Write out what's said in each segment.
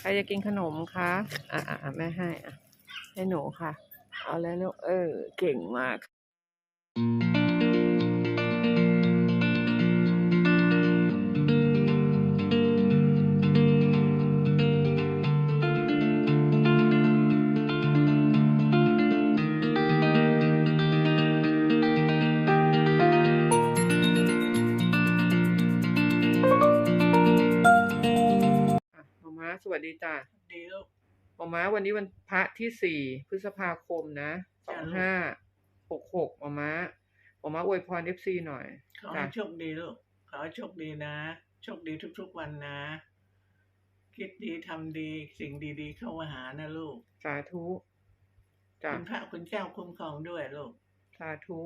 ใครจะกินขนมคะอะอะแม่ให้อะให้หนูค่ะ เอาแล้วลูกเออ เก่งมาก ดีจ้ะดีลูกหมอม้าวันนี้วันพระที่สี่พฤษภาคมนะสอจ้ะงลูกห้าหกหกหมอม้าหมอม้าอวยพรเอฟซีหน่อยขอให้จ้ะโชคดีลูกขอให้โชคดีนะ โชคดีทุกๆวันนะ คิดดีทำดีสิ่งดีๆเข้ามาหานะลูก สาธุจ้ะคุณพระคุณเจ้าคุ้มครองด้วยลูก สาธุ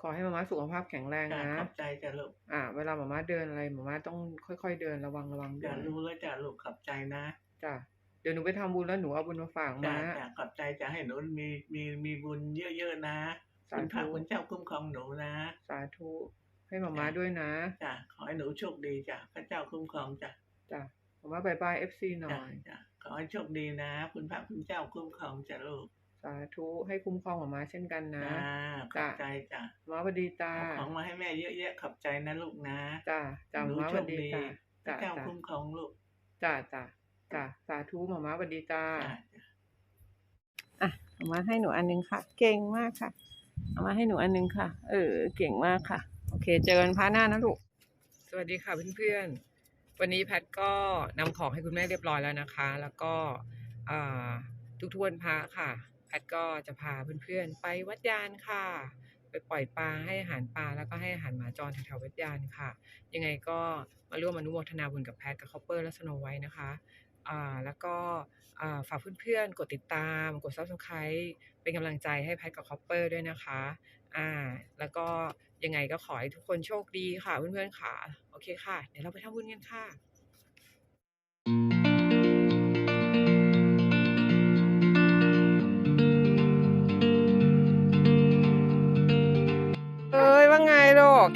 ขอให้หมาม้าสุขภาพแข็งแรงจ้ะนะขอบใจจ้ะลูกอ่า เวลาหมาม้าเดินอะไรหมาม้าต้องค่อย ๆ เดินระวังระวังด้จ้ะวยรู้แล้วจ้ะลูกขอบใจนะจ้ะเดี๋ยวหนูไปทำบุญแล้วหนูเอาบุญมาฝากจ้ะม้าจ้ะขอบใจจะให้หนูมีมีมีบุญเยอะๆนะสาคุณพระธุคุณเจ้าคุ้มครองหนูนะสาธุให้หมาม้าด้วยนะจ้ะขอให้หนูโชคดีจ้ะพระเจ้าคุ้มครองจ้ะจ้ะหมาม้าบายบายเอฟซีหน่จ้ะอยจ้ะขอให้โชคดีนะ คุณพระคุณเจ้าคุ้มครองจ้ะลูก สาธุให้คุ้มครองหมาม้าเช่นกันนะจ้าขอบใจจ้ะหมาม้าสวัสดีจ้าเอาของมาให้แม่เยอะๆขอบใจนะลูกนะจ้าจ้าหหนูมาม้าสโชวัคสดีดีจ้าพระจ้าเจ้าจ้าคุ้มครองลูกจ้าจ้าจ้าสาธุหมาม้าสวัสดีจ้าจ้ะอะเอามาให้หนูอันนึงค่ะ เก่งมากค่ะเอามาให้หนูอันนึงค่ะ เออ เก่งมากค่ะ โอเค เจอกันพาร์ทหน้านะลูก สวัสดีค่ะเพื่อนๆ วันนี้แพทก็นำของให้คุณแม่เรียบร้อยแล้วนะคะ แล้วก็อ่าทุกๆวันพระค่ะ แพทก็จะพาเพื่อนๆ ไปวัดยานค่ะ ไปปล่อยปลาให้อาหารปลาแล้วก็ให้อาหารหมาจรแถวๆวัดยานค่ะ ยังไงก็มาร่วมอนุโมทนาบุญกับแพทกับคอปเปอร์และสโนไว้นะคะอ่าแล้วก็อ่าฝากเพื่อนๆ กดติดตาม กด subscribe เป็นกำลังใจให้แพทกับคอปเปอร์ด้วยนะคะอ่าแล้วก็ยังไงก็ขอให้ทุกคนโชคดีค่ะเพื่อนๆค่ะ โอเคค่ะ เดี๋ยวเราไปทำบุญกันค่ะเ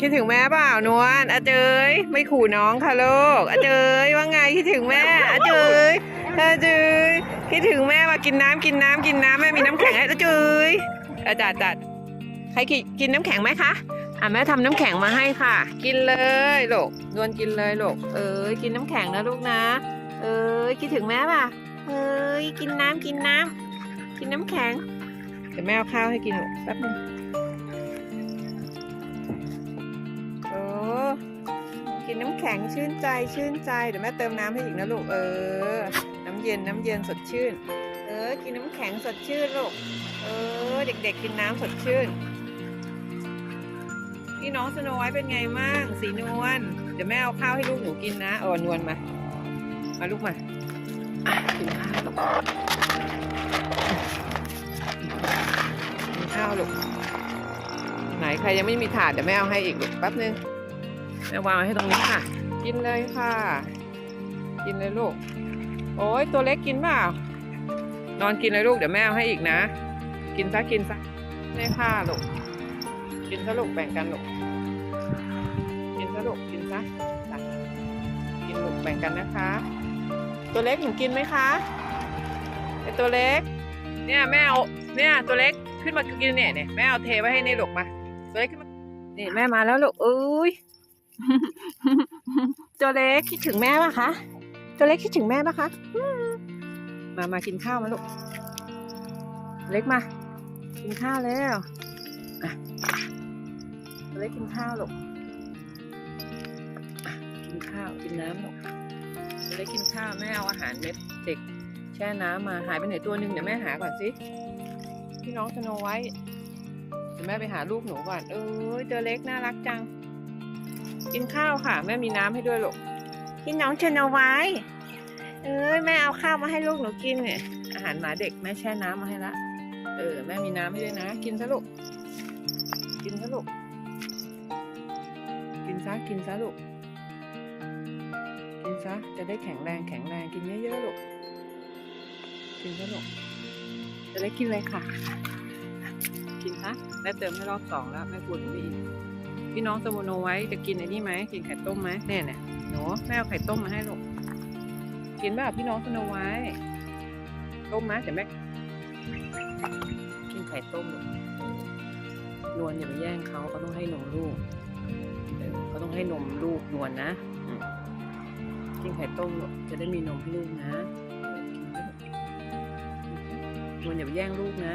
คิดถึงแม่เปล่านวลอาเจยไม่ขู่น้องค่ะลูกอาเจยว่าไงคิดถึงแม่อาเจยอาเจยคิดถึงแม่มากินน้ำกินน้ำกินน้ำแม่มีน้ำแข็งให้อาเจยอาจัดจัดใครกินนน้ำแข็งไหมคะอะแม่ทำน้ำแข็งมาให้ค่ะ กินเลยลูกนวลกินเลยลูกเอ้ยกินน้ำแข็งนะลูกนะ เอ้ยคิดถึงแม่ป่ะเอ้ยกินน้ำกินน้ำกินน้ำแข็งเดี๋ยวแม่เอาข้าวให้กินลูกแป๊บนึง นน้ำแข็งชื่นใจชื่นใจเดี๋ยวแม่เติมน้ำให้อีกนะลูกเออ น้ำเย็นน้ำเย็นสดชื่น เออ กินน้ำแข็งสดชื่นลูกเออ เด็ก ๆ กินน้ำสดชื่นพี่น้องสโนไว้เป็นไงมั่งสีนวลเดี๋ยวแม่เอาข้าวให้ลูกหนูกินนะเออนวลมามาลูกมากินข้าวกินข้าวลูกไหนใครยังไม่มีถาดเดี๋ยวแม่เอาให้อีกลูกแป๊บนึง แม่วางไว้ให้ตรงนี้ค่ะ กินเลยค่ะ กินเลยลูก โอ้ยตัวเล็กกินเปล่านอนกินเลยลูกเดี๋ยวแม่เอาให้อีกนะ กินซะกินซะเลยค่ะลูก กินซะลูกแบ่งกันลูก กินซะลูกกินซะกินลูกแบ่งกันนะคะ ตัวเล็กหนูกินไหมคะไอตัวเล็ก เนี่ยแม่เอาเนี่ยตัวเล็กขึ้นมากินเนี่ยเนี่ยแม่เอาเทไว้ให้ในลูกมาตัวเล็กขึ้นมานี่แม่มาแล้วลูกเอ้ย ตัวเล็กคิดถึงแม่ปะคะ ตัวเล็กคิดถึงแม่ปะคะ มามากินข้าวมาลูก เล็กมา กินข้าวแล้วตัวเล็กกินข้าวลูก กินข้าวกินน้ำลูกตัวเล็กกินข้าวแม่เอาอาหารเม็ดเด็กแช่น้ำมาหายไปไหนตัวหนึ่งเดี๋ยวแม่หาก่อนสิพี่น้องสโนไว้เดี๋ยวแม่ไปหาลูกหนูก่อน เอ้ยตัวเล็กน่ารักจัง กินข้าวค่ะ แม่มีน้ำให้ด้วยลูกพี่น้องเชโนไว้ เอ้ยแม่เอาข้าวมาให้ลูกหนูกินเนี่ยอาหารหมาเด็กแม่แช่น้ำมาให้ละ เออ แม่มีน้ำให้ด้วยนะ กินซะลูก กินซะลูก กินซะกินซะลูก กินซะจะได้แข็งแรงแข็งแรงกินเยอะๆลูก กินซะลูก จะได้กินเลยค่ะ กินซะแม่เติมให้รอบสองแล้วแม่กลัวหนูไม่อิ่ม พี่น้องสมุนโนไว้จะกินไอ้นี่ไหมกินไข่ต้มไหมเนี่ยเนี่ยหนูแม่เอาไข่ต้มมาให้ลูกกินแบบพี่น้องสโนไว้ต้มไหมเดี๋ยวแม่กินไข่ต้มลูกนวลอย่าไปแย่งเขาเขาต้องให้นมลูกเขาต้องให้นมลูกนวลนะกินไข่ต้มลูกจะได้มีนมให้ลูกนะนวลอย่าไปแย่งลูกนะ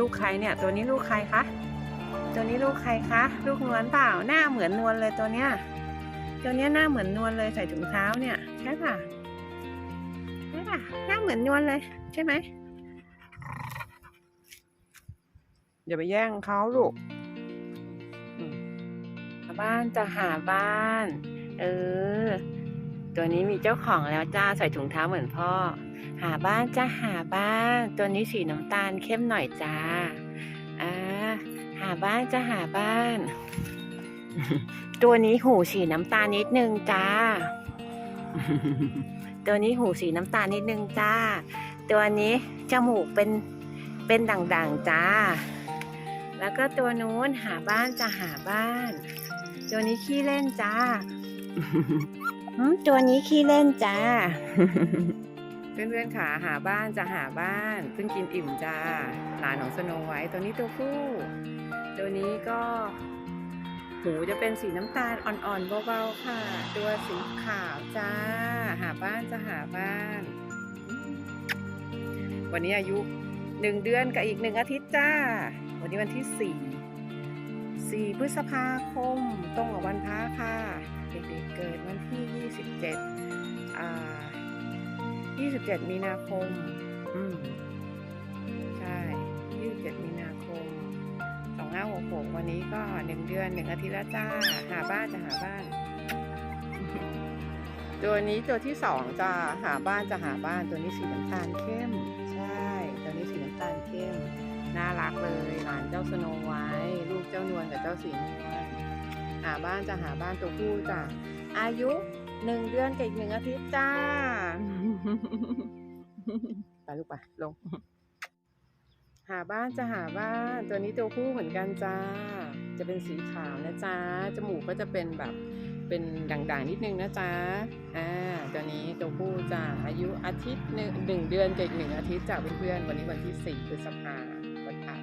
ลูกใครเนี่ยตัวนี้ลูกใครคะตัวนี้ลูกใครคะลูกนวลเปล่าหน้าเหมือนนวลเลยตัวเนี้ยตัวเนี้ยหน้าเหมือนนวลเลยใส่ถุงเท้าเนี่ยใช่ป่ะใช่ป่ะหน้าเหมือนนวลเลย ใช่ไหมอย่าไปแย่งเขาลูกบ้านจะหาบ้าน เออ ตัวนี้มีเจ้าของแล้วจ้าใส่ถุงเท้าเหมือนพ่อ หาบ้านจะหาบ้านตัวนี้สีน้ำตาลเข้มหน่อยจ้าอ่าหาบ้านจะหาบ้านตัวนี้หูสีน้ำตาลนิดนึงจ้า ตัวนี้หูสีน้ำตาลนิดนึงจ้า ตัวนี้จมูกเป็นเป็นด่างๆจ้า แล้วก็ตัวนู้นหาบ้านจะหาบ้าน ตัวนี้ขี้เล่นจ้า ตัวนี้ขี้เล่นจ้า เพื่อนๆค่ะหาบ้านจะหาบ้านเพิ่งกินอิ่มจ้าหลานของสโนไวท์ตัวนี้ตัวผู้ตัวนี้ก็หูจะเป็นสีน้ำตาลอ่อนๆเบาๆค่ะ ตัวสีขาวจ้า หาบ้านจะหาบ้าน วันนี้อายุหนึ่งเดือนกับอีกหนึ่งอาทิตย์จ้า วันนี้วันที่สี่สี่พฤษภาคมตรงกับวันพระค่ะ เด็กๆเกิดวันที่ยี่สิบเจ็ดอ่า 27 มีนาคม อืม ใช่ 27 มีนาคม 2566 วันนี้ก็1เดือน1อาทิตย์แล้วจ้า หาบ้านจะหาบ้าน ตัวนี้ตัวที่สองจะหาบ้านจะหาบ้าน ตัวนี้สีน้ำตาลเข้ม ใช่ ตัวนี้สีน้ำตาลเข้ม น่ารักเลยหลานเจ้าสโนไวท์ลูกเจ้านวลกับเจ้าสีนวลหาบ้านจะหาบ้านตัวผู้จ้ะอายุ หนึ่งเดือนกับอีกหนึ่งอาทิตย์จ้า ไปลูกไปลง หาบ้านจะหาบ้าน ตัวนี้ตัวผู้เหมือนกันจ้า จะเป็นสีขาวนะจ้า จมูกก็จะเป็นแบบเป็นด่างๆนิดนึงนะจ้าอ่า ตัวนี้ตัวผู้จ้าอายุอาทิตย์หนึ่งหนึ่งเดือนกับอีกหนึ่งอาทิตย์จากเพื่อนๆวันนี้วันที่สี่พฤษภาวันพฤหัส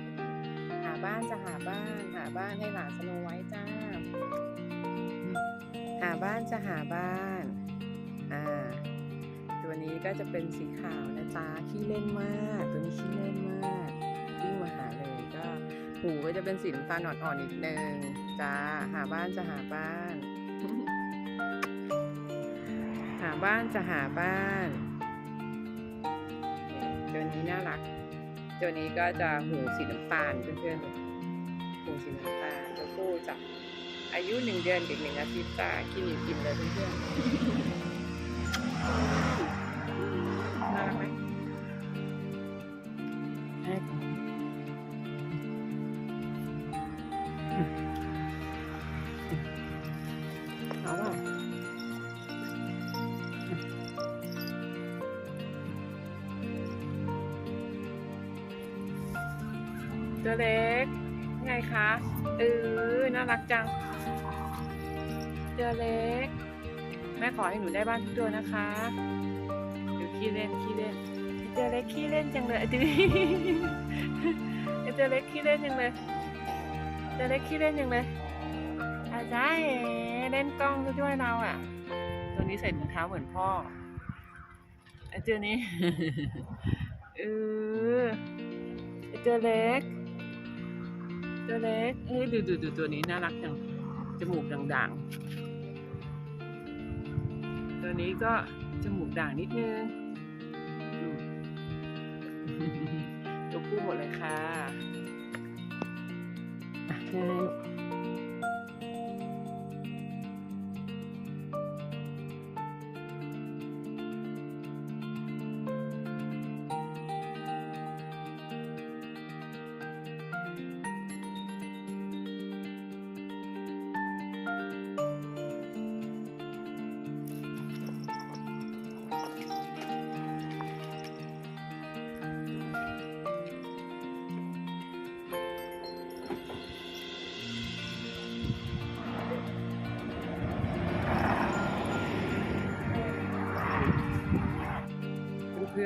หาบ้านจะหาบ้านหาบ้านให้หลานสโนไว้จ้าหาบ้านจะหาบ้าน อ่า ตัวนี้ก็จะเป็นสีขาวนะจ๊ะขี้เล่นมาก ตัวนี้ขี้เล่นมากวิ่งมาหาเลยก็หูก็จะเป็นสีน้ำตาลอ่อนๆนิดนึงจ้าหาบ้านจะหาบ้าน หาบ้านจะหาบ้านตัวนี้น่ารักตัวนี้ก็จะหูสีน้ำตาลเพื่อนๆหูสีน้ำตาลตัวผู้จะ อายุหนึ่งเดือนกับอีกหนึ่งอาทิตย์จ้ากินอิ่มกินเลยเพื่อนๆน่ารักไหมให้ของเอาเปล่าตัวเล็กไงคะเออน่ารักจัง ตัวเล็ก แม่ขอให้หนูได้บ้านทุกตัวนะคะเดี๋ยวขี้เล่นขี้เล่นไอตัวเล็กขี้เล่นจังเลยไอ้ตัวไอ้ตัวเล็กขี้เล่นจังเลยตัวเล็กขี้เล่นจังเลยอาจารย์เล่นกล้องด้วยเราอะ ตัวนี้ใส่ถุงเท้าเหมือนพ่อไอ้ตัวนี้เออไอตัวเล็กตัวเล็กเอ้ยดูดูดูตัวนี้น่ารักจัง จมูกด่างๆ ตัวนี้ก็จมูกด่างนิดนึงอืมตัวผู้หมดเลยค่ะอะไ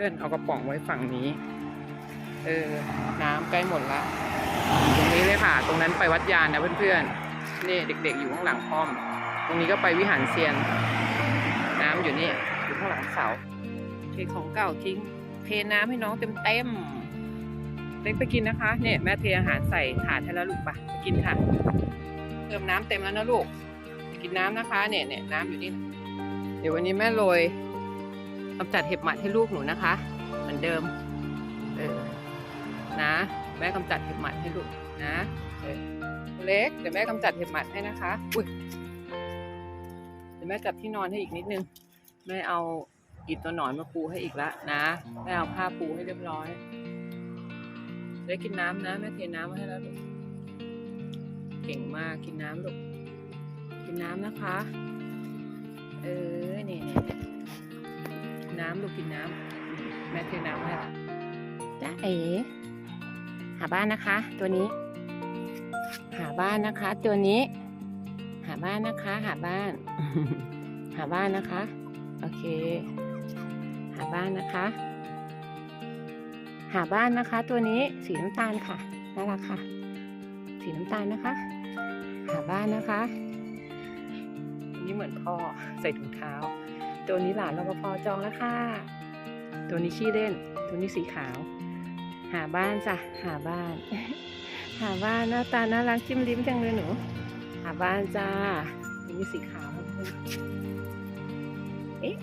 พื่อนๆ เอากระป๋องไว้ฝั่งนี้ เออ น้ำใกล้หมดละตรงนี้เลยค่ะ ตรงนั้นไปวัดยานนะเพื่อนๆ นี่เด็ก ๆ อยู่ข้างหลังป้อม ตรงนี้ก็ไปวิหารเซียน น้ำอยู่นี่ อยู่ข้างหลังเสาเทของเก่าทิ้ง เทน้ำให้น้องเต็มเต็มๆเล็กไปกินนะคะ เนี่ยแม่เทอาหารใส่ถาดให้แล้วลูกปะไปกินค่ะ เติมน้ำเต็มแล้วนะลูก กินน้ำนะคะ เนี่ยเนี่ยน้ำอยู่นี่ เดี๋ยววันนี้แม่โรย กำจัดเห็บหมัดให้ลูกหนูนะคะ เหมือนเดิม เออ นะ แม่กำจัดเห็บหมัดให้ลูกนะเออเล็ก เดี๋ยวแม่กำจัดเห็บหมัดให้นะคะ อุ้ย เดี๋ยวแม่จับที่นอนให้อีกนิดนึง แม่เอาอิฐตัวหนอนมาปูให้อีกละนะ แม่เอาผ้าปูให้เรียบร้อยเล็กกินน้ำนะ แม่เทน้ำมาให้แล้วลูก เก่งมาก กินน้ำลูก กินน้ำนะคะ เออ นี่ นี่นี่น้ำลูกกินน้ำแม่เทน้ำให้ละจ้าเอ๋หาบ้านนะคะ ตัวนี้ หาบ้านนะคะ ตัวนี้ หาบ้านนะคะ หาบ้าน หาบ้านนะคะ โอเค หาบ้านนะคะ หาบ้านนะคะ ตัวนี้สีน้ำตาลค่ะน่ารักค่ะ สีน้ำตาลนะคะ หาบ้านนะคะตัวนี้เหมือนพ่อใส่ถุงเท้า ตัวนี้หลานรปภจองแล้วค่ะ ตัวนี้ขี้เล่น ตัวนี้สีขาว หาบ้านจ้ะ หาบ้าน หาบ้านหน้าตาน่ารักจิ้มลิ้มจังเลยหนู หาบ้านจ้า ตัวนี้สีขาวนะเพื่อเอ๊ะ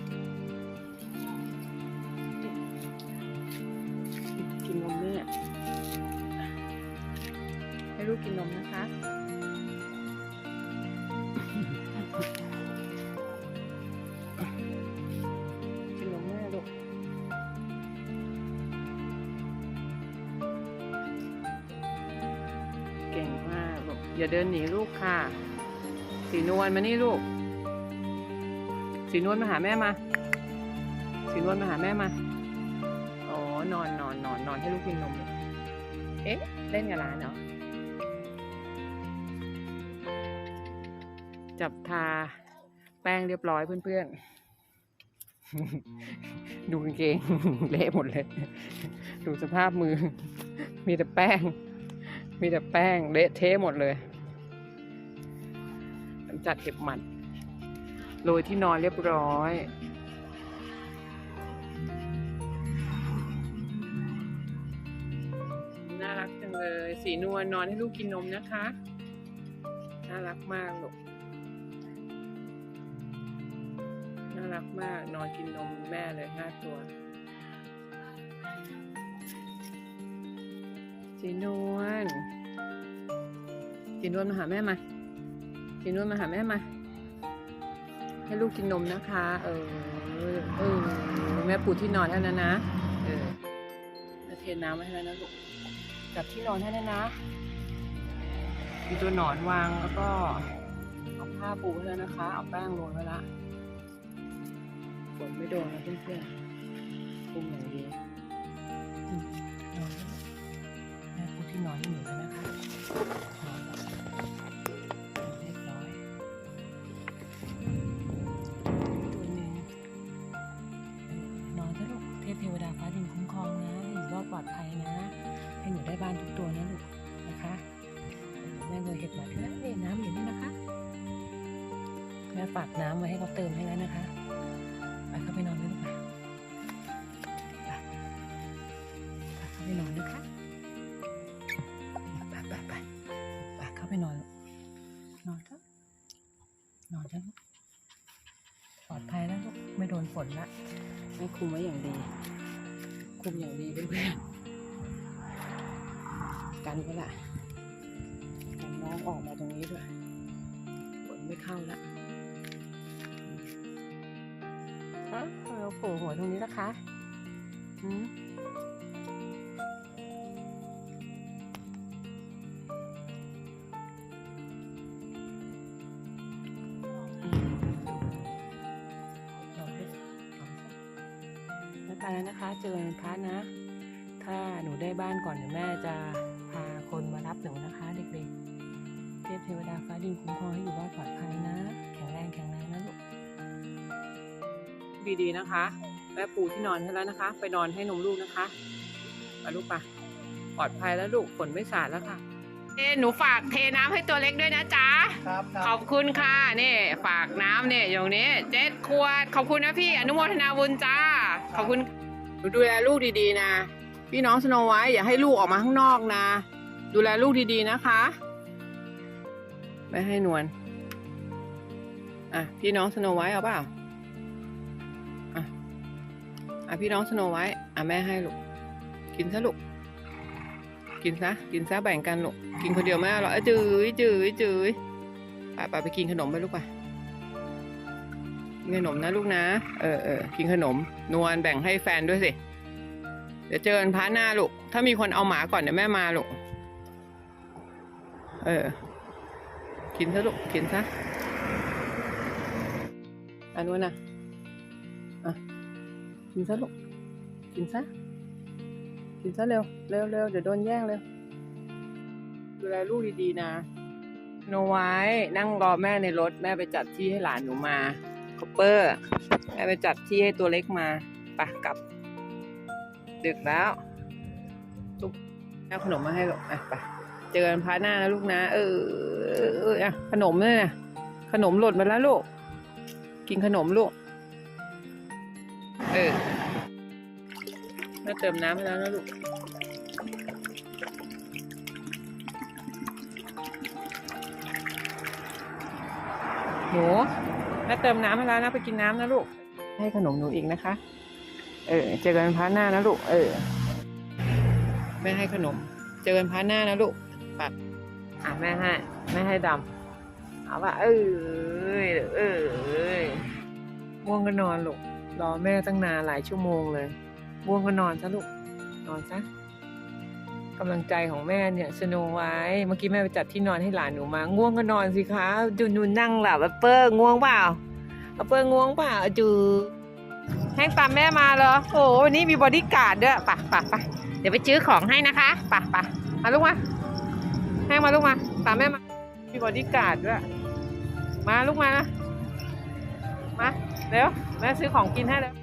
ก่งมากลูกอย่าเดินหนีลูกค่ะ สีนวลมานี่ลูก สีนวลมาหาแม่มา สีนวลมาหาแม่มาอ๋อนอนนอนนอนนอนให้ลูกกินนมเลยเอ๊ะ เล่นกับหลานเหรอจับทาแป้งเรียบร้อยเพื่อนๆ ดูกางเกงเละหมดเลย ดูสภาพมือ มีแต่แป้ง มีแต่แป้งเละเทะหมดเลยจัดเก็บหมัดโรยที่นอนเรียบร้อยน่ารักจังเลย สีนวลนอนให้ลูกกินนมนะคะ น่ารักมากลูกน่ารักมากนอนกินนมแม่เลยห้าตัว สีนวลสีนวลมาหาแม่มาสีนวลมาหาแม่มา ให้ลูกกินนมนะคะ เออ เออ แม่ปูที่นอนให้แล้วนะ เออม่เทน้ำไว้ให้แล้วนะลูก จับที่นอนให้แล้วนะ มีตัวหนอนวางแล้วก็เอาผ้าปูไว้แล้วนะคะ เอาแป้งโรยไว้ละฝนไม่โดนนะเพื่อนๆคุมอย่างดี ที่นอนให้หนูแล้วนะคะนอนเรียบร้อย ตัวหนึ่งนอนเถอะลูกเทพเทวดาฟ้าดินคุ้มครองนะอยู่รอดปลอดภัยนะ ให้หนูได้บ้านทุกตัวนะลูกนะคะแม่โรยเห็ดหมัดให้แล้วนี่น้ำอยู่นี่นะคะแม่ฝากน้ำไว้ให้เขาเติมให้แล้วนะคะไปเข้าไปนอน ฝนละแม่คุมไว้อย่างดี คุมอย่างดีเพื่อนๆกันก็ละกันน้องออกมาตรงนี้ด้วยฝนไม่เข้าละฮะเราโผล่หัวตรงนี้นะคะอืมไม่ บ้านก่อนเดี๋ยวแม่จะพาคนมารับหนูนะคะ เด็กๆ เทพเทวดาฟ้าดินคุ้มครองให้อยู่รอดปลอดภัยนะ แข็งแรงแข็งแรงนะลูกดีๆนะคะไปม่ปูที่นอนให้แล้วนะคะ ไปนอนให้นมลูกนะคะไปลูกปะปลอดภัยแล้วลูกฝนไม่สาดแล้วค่ะเอ้หนูฝากเทน้ำให้ตัวเล็กด้วยนะจ๊ะครับคขรัอบบคุณค่ะนี่ฝากน้ำเนี่ยอย่างนี้เจ็ดขวดขอบคุณนะพี่อนุโมทนาบุญจ้าขอบคุณหนูดูแลลูกดีๆนะ พี่น้องสโนไว้อย่าให้ลูกออกมาข้างนอกนะ ดูแลลูกดีๆนะคะไม่ให้นวลอะพี่น้องสโนไว้เอาเปล่าอะอะพี่น้องสโนไว้อะแม่ให้ลูกกินซะลูกกินซะกินซะแบ่งกันลูกกินคนเดียวไม่อร่อยเอ้ยจื้ยจื้ยจื้ยไปไปไปกินขนมไปลูกไปกินขนมนะลูกนะ เออเออกินขนม นวลแบ่งให้แฟนด้วยสิ เดี๋ยวเจอกันพาร์ทหน้าลูก ถ้ามีคนเอาหมาก่อนเดี๋ยวแม่มาลูก เออ กินซะลูก กินซะ อันนู้นนะอะ กินซะลูก กินซะ กินซะเร็ว เร็วเร็วเดี๋ยวโดนแย่งเร็ว ดูแลลูกดีๆนะโนไว้นั่งรอแม่ในรถ แม่ไปจัดที่ให้หลานหนูมาคอปเปอร์ แม่ไปจัดที่ให้ตัวเล็กมา ไปะกลับ ดึกแล้วลูกเอาขนมมาให้ลูกอะไปเจอกันพาหน้านะลูกนะ เออเอออะขนมเนี่ยนะขนมหล่นมาแล้วลูก กินขนมลูก เออแม่เติมน้ำให้แล้วนะลูกหนูแม่เติมน้ำให้แล้วนะไปกินน้ำนะลูก ให้ขนมหนูอีกนะคะ เออ เจอกันพาร์ทหน้านะลูก เออ แม่ให้ขนม เจอกันพาร์ทหน้านะลูกปัดอะแม่ให้ แม่ให้ดำเอาว่าเออเออง่วงก็นอนลูก รอแม่ตั้งนานหลายชั่วโมงเลยง่วงก็นอนซะลูก นอนซะกำลังใจของแม่เนี่ยสโนไว้ เมื่อกี้แม่ไปจัดที่นอนให้หลานหนูมา ง่วงก็นอนสิคะดูนูนั่งหลับแอปเปิ้ลง่วงเปล่าแอปเปิ้ลง่วงเปล่าจู แห้งตามแม่มาเหรอโอ้วันนี้มีบอดี้การ์ดด้วยป่ะป่ะป่ะเดี๋ยวไปซื้อของให้นะคะป่ะป่ะมาลูกมาแห้งมาลูกมาตามแม่มา มีบอดี้การ์ดด้วย มาลูกมานะมาเร็วแม่ซื้อของกินให้แล้ว